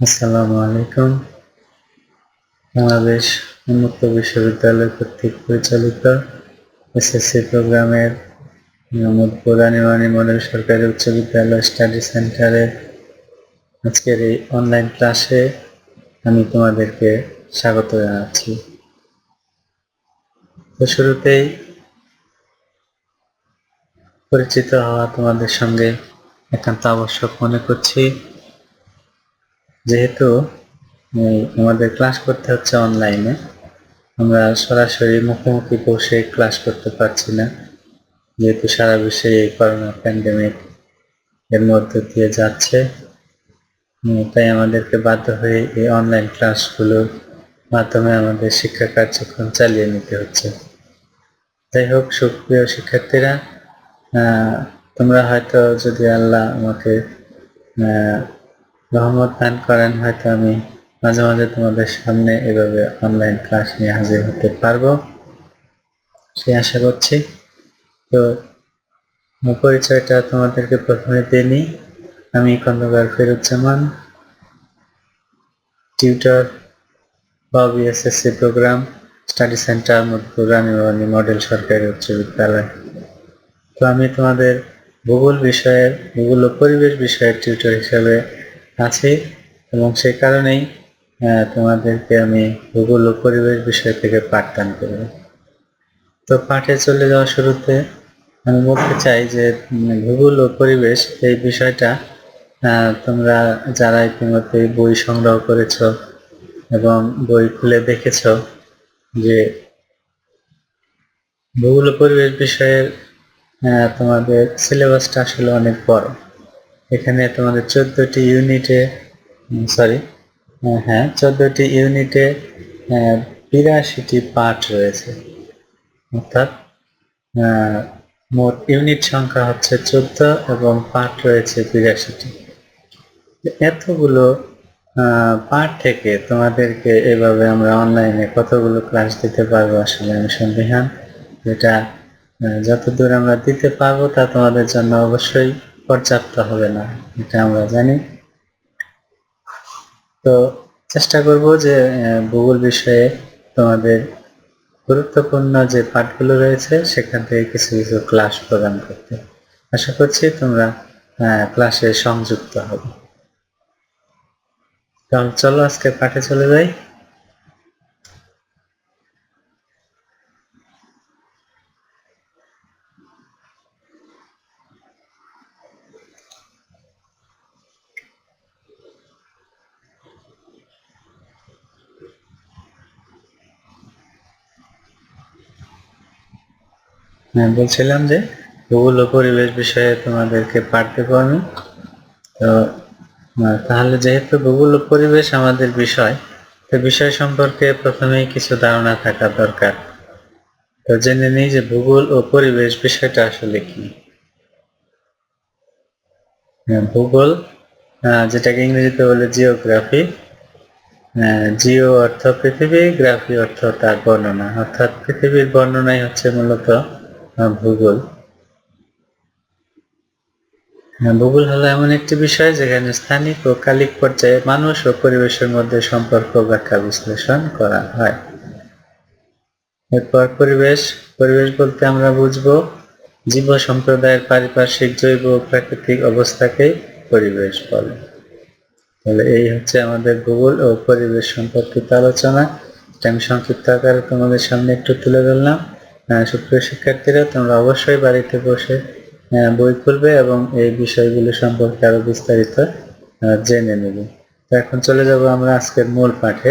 আসসালামু আলাইকুম। বাংলাদেশ উন্মুক্ত বিশ্ববিদ্যালয় কর্তৃক পরিচালিত এসএসসি প্রোগ্রামের মোহাম্মদপুর আনিমানি মডেল সরকারি উচ্চ বিদ্যালয় স্টাডি সেন্টারে আজকের এই অনলাইন ক্লাসে আমি তোমাদেরকে স্বাগত জানাচ্ছি। তো শুরুতেই পরিচিত হওয়া তোমাদের সঙ্গে একান্ত আবশ্যক মনে করছি। যেহেতু আমাদের ক্লাস করতে হচ্ছে অনলাইনে আমরা সরাসরি মুখোমুখি বসে ক্লাস করতে পারছি না। যেহেতু সারা বিশ্বে এই করোনা প্যান্ডেমিক এর মধ্য দিয়ে যাচ্ছে তাই আমাদেরকে বাধ্য হয়ে এই অনলাইন ক্লাসগুলোর মাধ্যমে আমাদের শিক্ষা কার্যক্রম চালিয়ে নিতে হচ্ছে। যাই হোক, সুপ্রিয় শিক্ষার্থীরা তোমরা হয়তো যদি আল্লাহ আমাকে রহমত দান করেন, হয়তো আমি মাঝে মাঝে তোমাদের সামনে এভাবে অনলাইন ক্লাস নিয়ে হাজির হতে পারব। সে আশা করছি। তো পরিচয়টা তোমাদেরকে প্রথমে দিয়ে আমি খন্দকার ফেরুজ্জামান টিউটর বা BSSC programme study centre Madhyapur Ranibani model সরকারি উচ্চ বিদ্যালয়। তো আমি তোমাদের ভূগোল বিষয়ের, ভূগোল ও পরিবেশ বিষয়ের টিউটর হিসেবে আছি এবং সে কারণেই তোমাদেরকে আমি ভূগোল ও পরিবেশ বিষয় থেকে পাঠদান করব। তো পাঠে চলে যাওয়ার শুরুতে আমি বলতে চাই যে ভূগোল ও পরিবেশ এই বিষয়টা তোমরা যারা ইতিমধ্যে বই সংগ্রহ করেছ এবং বই খুলে দেখেছ যে, ভূগোল পরিবেশ বিষয়ের তোমাদের সিলেবাসটা আসলে অনেক বড়। এখানে তোমাদের চোদ্দটি ইউনিটে সরি হ্যাঁ চোদ্দটি ইউনিটে বিরাশিটি পার্ট রয়েছে। অর্থাৎ মোট ইউনিট সংখ্যা হচ্ছে চোদ্দ এবং পার্ট রয়েছে বিরাশিটি। এতগুলো পার্ট থেকে তোমাদেরকে এভাবে আমরা অনলাইনে কতগুলো ক্লাস দিতে পারব আসলে আমি সন্দেহান। যেটা যতদূর আমরা দিতে পারব তা তোমাদের জন্য অবশ্যই পর্যাপ্ত হবে না, এটা আমরা জানি। তো চেষ্টা করব যে ভূগোল বিষয়ে তোমাদের গুরুত্বপূর্ণ যে পাঠগুলো রয়েছে, সেখান থেকে কিছু কিছু ক্লাস প্রদান করতে। আশা করছি তোমরা ক্লাসে সংযুক্ত হবে। তাহলে চলো আজকে পাঠে চলে যাই। হ্যাঁ বলছিলাম যে ভূগোল ও পরিবেশ বিষয়ে তোমাদেরকে পাঠ দেবো আমি। তো তাহলে যেহেতু ভূগোল পরিবেশ আমাদের বিষয় তো বিষয় সম্পর্কে প্রথমেই কিছু ধারণা থাকা দরকার। তো জেনে নিই যে ভূগোল ও পরিবেশ বিষয়টা আসলে কি। হ্যাঁ, ভূগোল যেটাকে ইংরেজিতে বলে জিওগ্রাফি জিও অর্থ পৃথিবী গ্রাফি অর্থ তার বর্ণনা। অর্থাৎ পৃথিবীর বর্ণনাই হচ্ছে মূলত আহ, ভূগোল। হ্যাঁ, ভূগোল হলো এমন একটি বিষয় যেখানে স্থানিক ও কালিক পর্যায়ে মানুষ ও পরিবেশের মধ্যে সম্পর্ক ব্যাখ্যা বিশ্লেষণ করা হয়। এরপর পরিবেশ। পরিবেশ বলতে আমরা বুঝব জীব সম্প্রদায়ের পারিপার্শ্বিক জৈব প্রাকৃতিক অবস্থাকেই পরিবেশ বলে। তাহলে এই হচ্ছে আমাদের ভূগোল ও পরিবেশ সম্পর্কিত আলোচনা। আমি সংক্ষিপ্ত আকারে তোমাদের সামনে একটু তুলে ধরলাম। সুপ্রিয় শিক্ষার্থীরা, তোমরা অবশ্যই বাড়িতে বসে বই খুলবে এবং এই বিষয়গুলো সম্পর্কে আরও বিস্তারিত জেনে নেবে। তো এখন চলে যাব আমরা আজকের মূল পাঠে।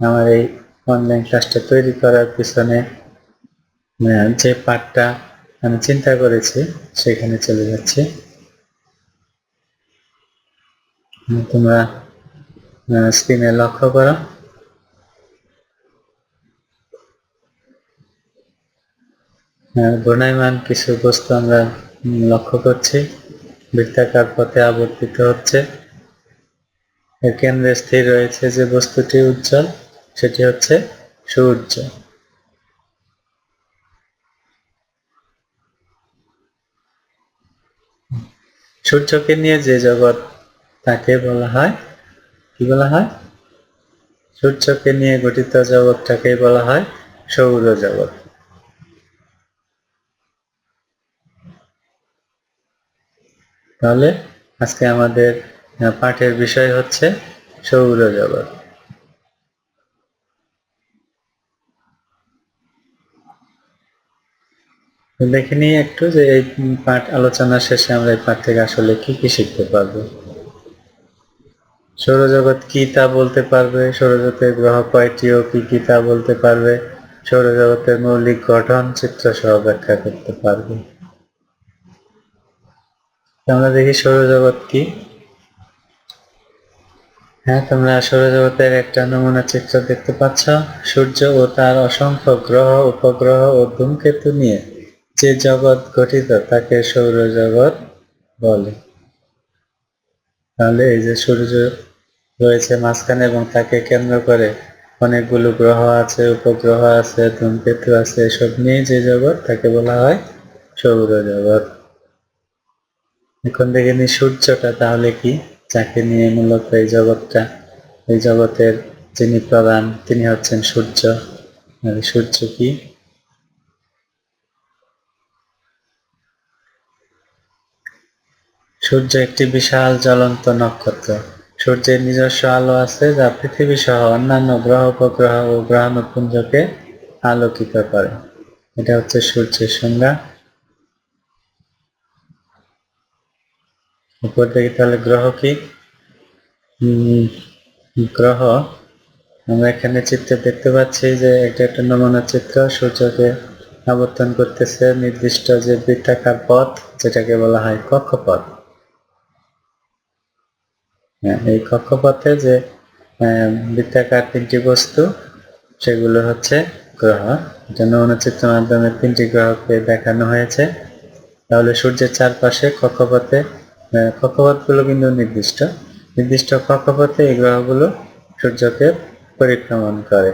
আমার এই অনলাইন ক্লাসটা তৈরি করার পিছনে যে পাঠটা আমি চিন্তা করেছি, সেখানে চলে যাচ্ছি। তোমরা স্ক্রিনে লক্ষ্য করো। ঘূর্ণায়মান কিছু বস্তু আমরা লক্ষ্য করছি। বৃত্তাকার পথে আবর্তিত হচ্ছে। এর কেন্দ্রে স্থির রয়েছে যে বস্তুটি উজ্জ্বল, সেটি হচ্ছে সূর্য সূর্যকে নিয়ে যে জগৎ তাকে বলা হয়, কি বলা হয়? সূর্যকে নিয়ে গঠিত জগৎটাকে বলা হয় সৌর সৌরজগৎ। তাহলে আজকে আমাদের পাঠের বিষয় হচ্ছে সৌরজগৎ। দেখে নিই একটু যে এই পাঠ আলোচনা শেষে আমরা এই পাঠ থেকে আসলে কি কি শিখতে পারব। সৌরজগৎ কি তা বলতে পারবে? সৌরজগতের গ্রহ কয়টি ও কি কি তা বলতে পারবে? সৌরজগতের মৌলিক গঠন চিত্র সহ ব্যাখ্যা করতে পারবে। আমরা দেখি সৌরজগৎ কি? হ্যাঁ তোমরা সৌরজগতের একটা নমুনা চিত্র দেখতে পাচ্ছ। সূর্য ও তার অসংখ্য গ্রহ, উপগ্রহ ও ধূমকেতু নিয়ে যে জগৎ গঠিত, তাকে সৌরজগৎ বলে। তাহলে এই যে সূর্য রয়েছে মাঝখানে এবং তাকে কেন্দ্র করে অনেকগুলো গ্রহ আছে, উপগ্রহ আছে, ধূমকেতু আছে, এসব নিয়ে যে জগৎ, তাকে বলা হয় সৌরজগৎ। এখন দেখে নি সূর্যটা তাহলে কি? যাকে নিয়ে মূলত এই জগৎটা, এই জগতের যিনি প্রধান, তিনি হচ্ছেন সূর্য। সূর্য কি? সূর্য একটি বিশাল জ্বলন্ত নক্ষত্র। সূর্যের নিজস্ব আলো আছে যা পৃথিবী সহ অন্যান্য গ্রহ, উপগ্রহ ও গ্রহাণুপুঞ্জকে আলোকিত করে। এটা হচ্ছে সূর্যের সংজ্ঞা। উপর দেখি তাহলে গ্রহ কি? গ্রহ। আমরা এখানে চিত্রে দেখতে পাচ্ছি যে এটা একটা নমুনা চিত্র। সূর্যকে আবর্তন করতেছে নির্দিষ্ট যে বৃত্তাকার পথ যেটাকে বলা হয় কক্ষপথ। হ্যাঁ, এই কক্ষপথে যে বৃত্তাকার তিনটি বস্তু সেগুলো হচ্ছে গ্রহ। এটা নমুনা চিত্রের মাধ্যমে তিনটি গ্রহকে দেখানো হয়েছে। তাহলে সূর্যের চারপাশে কক্ষপথে কক্ষপথগুলো কিন্তু নির্দিষ্ট। নির্দিষ্ট কক্ষপথে এই গ্রহগুলো সূর্যকে পরিক্রমণ করে।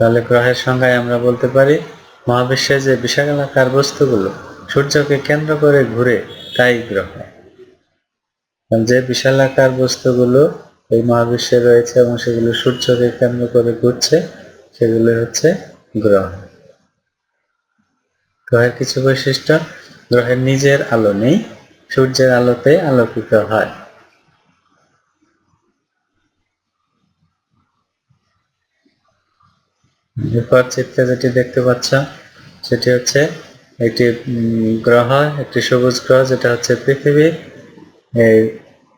তাহলে গ্রহের সংজ্ঞায় আমরা বলতে পারি মহাবিশ্বে যে বিশালাকার বস্তুগুলো সূর্যকে কেন্দ্র করে ঘুরে তাই গ্রহ। যে বিশালাকার বস্তুগুলো এই মহাবিশ্বে রয়েছে এবং সেগুলো সূর্যকে কেন্দ্র করে ঘুরছে, সেগুলো হচ্ছে গ্রহ। গ্রহের কিছু বৈশিষ্ট্য, গ্রহের নিজের আলো নেই, সূর্যের আলোতে আলোকিত হয়। এরপর চিত্রে যেটি দেখতে পাচ্ছ, সেটি হচ্ছে একটি গ্রহ, একটি সবুজ গ্রহ, যেটা হচ্ছে পৃথিবী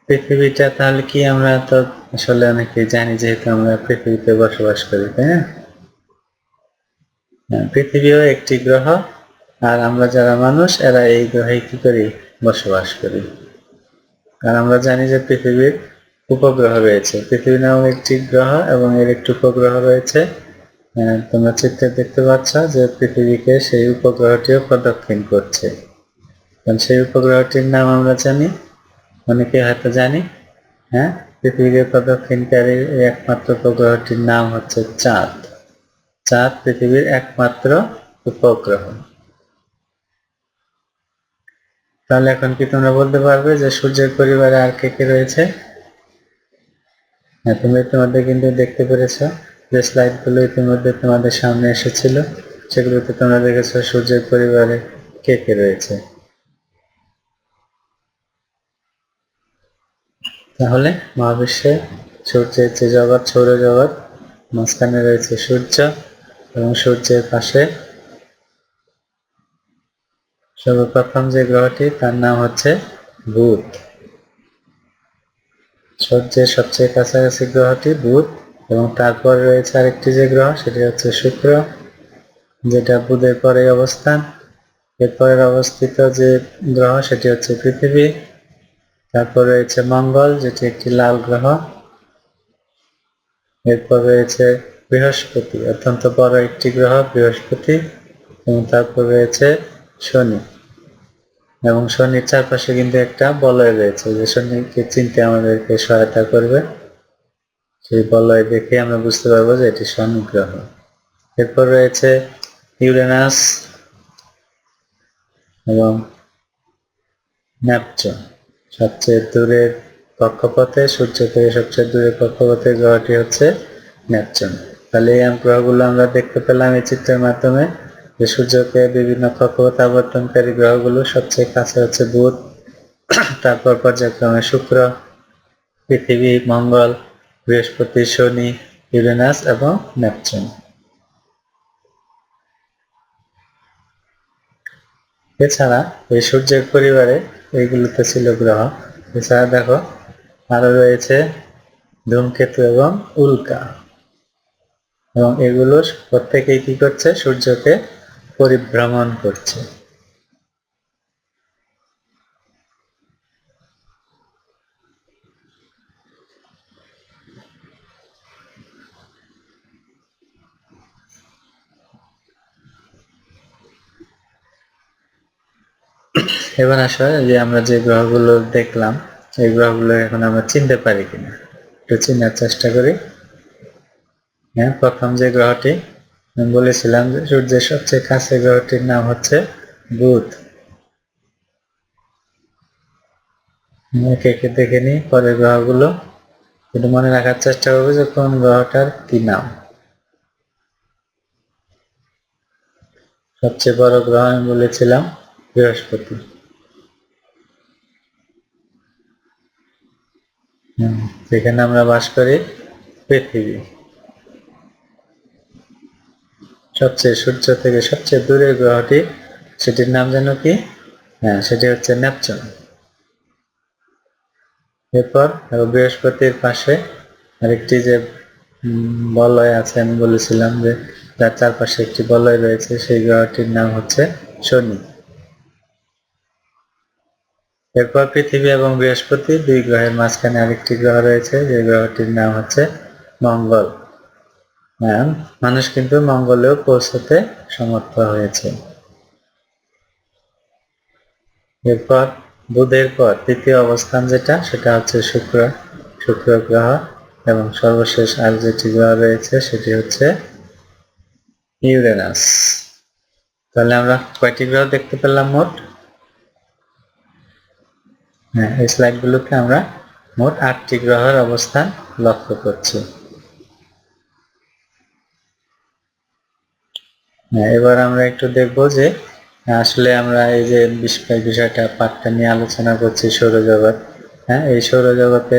পৃথিবীটা তাহলে কি আমরা তো আসলে অনেকে জানি যেহেতু আমরা পৃথিবীতে বসবাস করি তাই না? হ্যাঁ, পৃথিবীও একটি গ্রহ আর আমরা যারা মানুষ এরা এই গ্রহে কি করি? বসবাস করি। আর আমরা জানি যে পৃথিবীর উপগ্রহ রয়েছে। পৃথিবী নামক একটি গ্রহ এবং এর একটি উপগ্রহ রয়েছে। আহ, তোমরা চিত্রে দেখতে পাচ্ছ যে পৃথিবীকে সেই উপগ্রহটিও প্রদক্ষিণ করছে। কারণ সেই উপগ্রহটির নাম আমরা জানি অনেকে হয়তো জানি হ্যাঁ? পৃথিবীকে প্রদক্ষিণকারী একমাত্র উপগ্রহটির নাম হচ্ছে চাঁদ। চাঁদ পৃথিবীর একমাত্র উপগ্রহ। তাহলে এখন কি তোমরা বলতে পারবে যে সূর্যের পরিবারে আর কে কে রয়েছে? হ্যাঁ তুমি ইতিমধ্যে কিন্তু দেখতে পেরেছ যে স্লাইডগুলো ইতিমধ্যে তোমাদের সামনে এসেছিল। সেগুলোতে তোমরা দেখেছ সূর্যের পরিবারে কে কে রয়েছে। তাহলে মহাবিশ্বে সূর্যের যে জগৎ সৌরজগৎ মাঝখানে রয়েছে সূর্য এবং সূর্যের পাশে সর্বপ্রথম যে গ্রহটি, তার নাম হচ্ছে বুধ। সূর্যের সবচেয়ে কাছাকাছি গ্রহটি বুধ এবং তারপর রয়েছে আরেকটি যে গ্রহ, সেটি হচ্ছে শুক্র, যেটা বুধের পরে অবস্থান। এরপরের অবস্থিত যে গ্রহ, সেটি হচ্ছে পৃথিবী। তারপর রয়েছে মঙ্গল, যেটি একটি লাল গ্রহ। এরপর রয়েছে বৃহস্পতি, অত্যন্ত বড় একটি গ্রহ, বৃহস্পতি, এবং তারপর রয়েছে শনি। এবং শনির চারপাশে কিন্তু একটা বলয় রয়েছে, যে শনিকে চিনতে আমাদেরকে সহায়তা করবে। সেই বলয় দেখে আমরা বুঝতে পারব যে এটি শনি গ্রহ। এরপর রয়েছে ইউরেনাস এবং ন্যাপচুন সবচেয়ে দূরের কক্ষপথে, সূর্য থেকে সবচেয়ে দূরের কক্ষপথে গ্রহটি হচ্ছে নেপচুন। তাহলে এই গ্রহগুলো আমরা দেখতে পেলাম এই চিত্রের মাধ্যমে যে সূর্যকে বিভিন্ন কক্ষপথে আবর্তনকারী গ্রহগুলো সবচেয়ে কাছে হচ্ছে বুধ, তারপর পর্যায়ক্রমে শুক্র, পৃথিবী, মঙ্গল, বৃহস্পতি, শনি, ইউরেনাস এবং নেপচুন। এছাড়া এই সূর্যের পরিবারে এইগুলোতে ছিল গ্রহ। এছাড়া দেখো, আরও রয়েছে ধূমকেতু এবং উল্কা। এবং এগুলো প্রত্যেকেই কি করছে? সূর্যকে পরিভ্রমণ করছে। এবার আসো যে আমরা যে গ্রহগুলো দেখলাম, এই গ্রহগুলো এখন আমরা চিনতে পারি কিনা? একটু চিনার চেষ্টা করি। হ্যাঁ প্রথম যে গ্রহটি, আমি বলেছিলাম যে সূর্যের সবচেয়ে কাছে গ্রহটির নাম হচ্ছে বুধ। একে একে দেখে নিই পরের গ্রহগুলো। একটু মনে রাখার চেষ্টা করব যে কোন গ্রহটার কি নাম। সবচেয়ে বড় গ্রহ আমি বলেছিলাম বৃহস্পতি যেখানে আমরা বাস করি পৃথিবী। সবচেয়ে সূর্য থেকে সবচেয়ে দূরের গ্রহটি, সেটির নাম যেন কি? হ্যাঁ সেটি হচ্ছে নেপচুন। এরপর বৃহস্পতির পাশে আরেকটি যে বলয় আছে, আমি বলেছিলাম যে, যার চারপাশে একটি বলয় রয়েছে, সেই গ্রহটির নাম হচ্ছে শনি। এরপর পৃথিবী এবং বৃহস্পতি দুই গ্রহের মাঝখানে আরেকটি গ্রহ রয়েছে, যে গ্রহটির নাম হচ্ছে মঙ্গল। হ্যাঁ মানুষ কিন্তু মঙ্গলেও পৌঁছতে সমর্থ হয়েছে। এরপর বুধের পর তৃতীয় অবস্থান যেটা, সেটা হচ্ছে শুক্র। শুক্র গ্রহ এবং সর্বশেষ আর যেটি গ্রহ রয়েছে, সেটি হচ্ছে ইউরেনাস। তাহলে আমরা কয়টি গ্রহ দেখতে পেলাম মোট? হ্যাঁ এই স্লাইডগুলোতে আমরা মোট আটটি গ্রহের অবস্থান লক্ষ্য করছি। হ্যাঁ এবার আমরা একটু দেখব যে আসলে আমরা এই যে বিষয় বিষয়টা পাঠটা নিয়ে আলোচনা করছি সৌরজগৎ। হ্যাঁ এই সৌরজগতে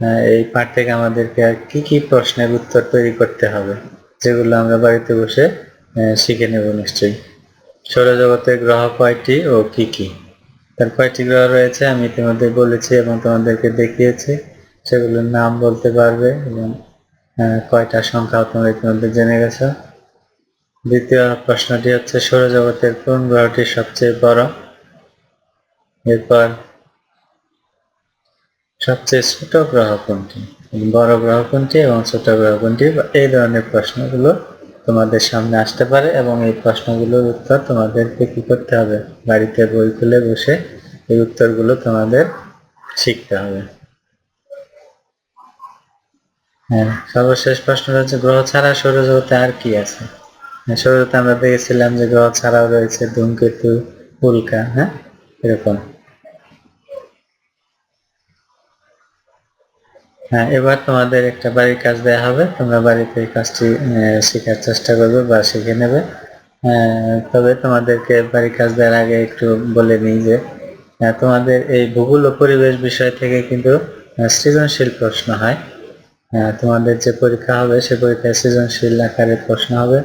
আহ, এই পাঠ থেকে আমাদেরকে আর কি কি প্রশ্নের উত্তর তৈরি করতে হবে যেগুলো আমরা বাড়িতে বসে শিখে নেব নিশ্চয়ই। সৌরজগতের গ্রহ কয়টি ও কি কি? তার কয়টি গ্রহ রয়েছে, আমি ইতিমধ্যে বলেছি এবং তোমাদেরকে দেখিয়েছি। সেগুলোর নাম বলতে পারবে এবং কয়টা সংখ্যা তোমরা ইতিমধ্যে জেনে গেছো। দ্বিতীয় প্রশ্নটি হচ্ছে, সৌরজগতের কোন গ্রহটি সবচেয়ে বড়? এরপর, সবচেয়ে ছোট গ্রহ কোনটি? বড় গ্রহ কোনটি এবং ছোট গ্রহ কোনটি? এই ধরনের প্রশ্নগুলো তোমাদের সামনে আসতে পারে এবং এই প্রশ্নগুলোর উত্তর তোমাদেরকে কি করতে হবে? বাড়িতে বই খুলে বসে এই উত্তরগুলো তোমাদের শিখতে হবে। হ্যাঁ সর্বশেষ প্রশ্নটা হচ্ছে গ্রহ ছাড়া সৌরজগতে আর কি আছে? হ্যাঁ, সৌরজগতে আমরা দেখেছিলাম যে গ্রহ ছাড়াও রয়েছে ধূমকেতু উল্কা হ্যাঁ? এরকম। হ্যাঁ এবার তোমাদের একটা বাড়ির কাজ দেওয়া হবে। তোমরা বাড়িতে এই কাজটি শেখার চেষ্টা করবে বা শিখে নেবে। তবে তোমাদেরকে বাড়ির কাজ দেওয়ার আগে একটু বলে নিই যে তোমাদের এই ভূগোল ও পরিবেশ বিষয় থেকে কিন্তু সৃজনশীল প্রশ্ন হয়। তোমাদের যে পরীক্ষা হবে, সে পরীক্ষায় সৃজনশীল আকারে প্রশ্ন হবে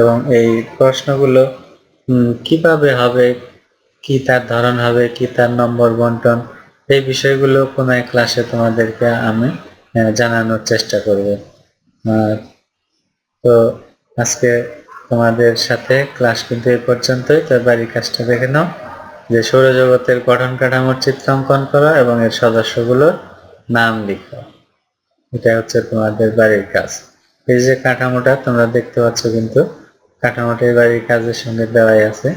এবং এই প্রশ্নগুলো কীভাবে হবে, কি তার ধরন হবে, কি তার নম্বর বন্টন এই বিষয়গুলো কোনো এক ক্লাসে তোমাদেরকে আমি জানানোর চেষ্টা করব। তো আজকে তোমাদের সাথে ক্লাস কিন্তু এই পর্যন্তই। তো বাড়ির কাজটা দেখে নাও যে সৌরজগতের গঠন কাঠামোর চিত্র অঙ্কন করো এবং এর সদস্যগুলোর নাম লিখো। এটা হচ্ছে তোমাদের বাড়ির কাজ। এই যে কাঠামোটা তোমরা দেখতে পাচ্ছ কিন্তু কাঠামোটা বাড়ির কাজের সঙ্গে দেওয়াই আছে।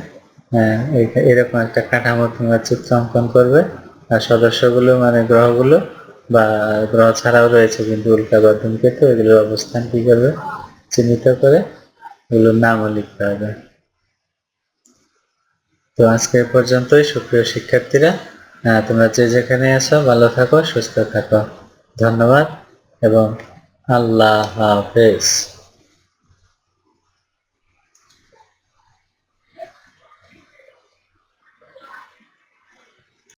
হ্যাঁ, এরকম একটা কাঠামো তোমরা চিত্র অঙ্কন করবে। সদস্যগুলো মানে গ্রহগুলো বা গ্রহ ছাড়াও রয়েছে কিন্তু উল্কা বা ধূমকেতু এগুলোর অবস্থান কি করবে? চিহ্নিত করে এগুলোর নামও লিখতে হবে। তো আজকে পর্যন্তই। সুপ্রিয় শিক্ষার্থীরা তোমরা যে যেখানে আছো, ভালো থাকো, সুস্থ থাকো। ধন্যবাদ এবং আল্লাহ হাফেজ।